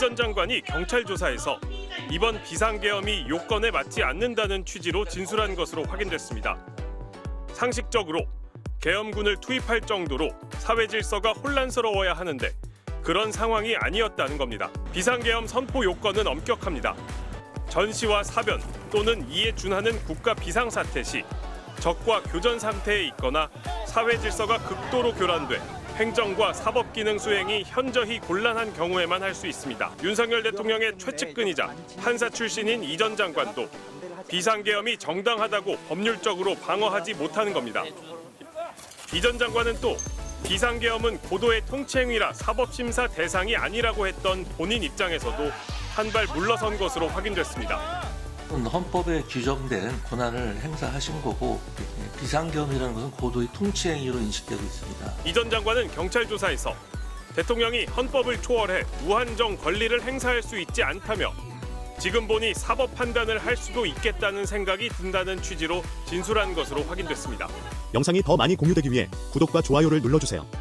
전 장관이 경찰 조사에서 이번 비상계엄이 요건에 맞지 않는다는 취지로 진술한 것으로 확인됐습니다. 상식적으로 계엄군을 투입할 정도로 사회 질서가 혼란스러워야 하는데 그런 상황이 아니었다는 겁니다. 비상계엄 선포 요건은 엄격합니다. 전시와 사변 또는 이에 준하는 국가 비상사태 시 적과 교전 상태에 있거나 사회 질서가 극도로 교란돼 행정과 사법 기능 수행이 현저히 곤란한 경우에만 할 수 있습니다. 윤석열 대통령의 최측근이자 판사 출신인 이 전 장관도 비상계엄이 정당하다고 법률적으로 방어하지 못하는 겁니다. 이 전 장관은 또 비상계엄은 고도의 통치행위라 사법심사 대상이 아니라고 했던 본인 입장에서도 한 발 물러선 것으로 확인됐습니다. 헌법에 규정된 권한을 행사하신 거고 비상계엄이라는 것은 고도의 통치 행위로 인식되고 있습니다. 이 전 장관은 경찰 조사에서 대통령이 헌법을 초월해 무한정 권리를 행사할 수 있지 않다며 지금 보니 사법 판단을 할 수도 있겠다는 생각이 든다는 취지로 진술한 것으로 확인됐습니다. 영상이 더 많이 공유되기 위해 구독과 좋아요를 눌러주세요.